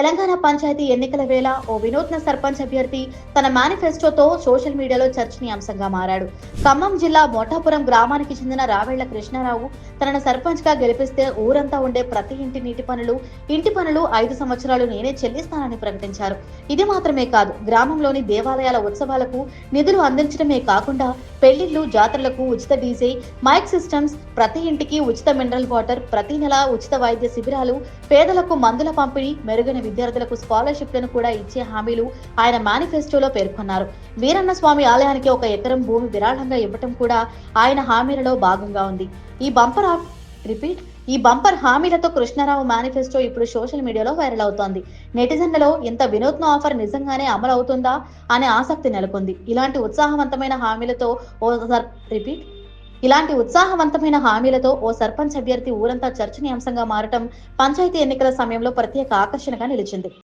తెలంగాణ పంచాయతీ ఎన్నికల వేళ ఓ వినూత్న సర్పంచ్ అభ్యర్థి తన మేనిఫెస్టోతో సోషల్ మీడియాలో చర్చనీయాంశంగా మారాడు. ఖమ్మం జిల్లా మోటాపురం గ్రామానికి చెందిన రావెళ్ళ కృష్ణారావు తనను సర్పంచ్గా గెలిపిస్తే ఊరంతా ఉండే ప్రతి ఇంటి నీటి పనులు ఇంటి పనులు ఐదు సంవత్సరాలు నేనే చెల్లిస్తానని ప్రకటించారు. ఇది మాత్రమే కాదు గ్రామంలోని దేవాలయాల ఉత్సవాలకు నిధులు అందించడమే కాకుండా పెళ్ళిళ్ళు జాతరలకు ఉచిత డీజే మైక్ సిస్టమ్స్ ప్రతి ఇంటికి ఉచిత మినరల్ వాటర్ ప్రతి నెల ఉచిత వైద్య శిబిరాలు పేదలకు మందుల పంపిణీ మెరుగైన విద్యార్థులకు స్కాలర్షిప్లను కూడా ఇచ్చే హామీలు ఆయన మేనిఫెస్టోలో పేర్కొన్నారు. వీరన్న స్వామి ఆలయానికి ఒక ఎకరం భూమి విరాళంగా ఇవ్వటం కూడా ఆయన హామీలలో భాగంగా ఉంది. ఈ బంపర్ ఆఫ్ రిపీట్ ఈ బంపర్ హామీలతో కృష్ణారావు మేనిఫెస్టో ఇప్పుడు సోషల్ మీడియాలో వైరల్ అవుతోంది. నెటిజన్లలో ఇంత వినూత్న ఆఫర్ నిజంగానే అమలు అవుతుందా అనే ఆసక్తి నెలకొంది. ఇలాంటి ఉత్సాహవంతమైన హామీలతో ఓ రిపీట్ ఇలాంటి ఉత్సాహవంతమైన హామీలతో ఓ సర్పంచ్ అభ్యర్థి ఊరంతా చర్చనీయాంశంగా మారటం పంచాయతీ ఎన్నికల సమయంలో ప్రత్యేక ఆకర్షణగా నిలిచింది.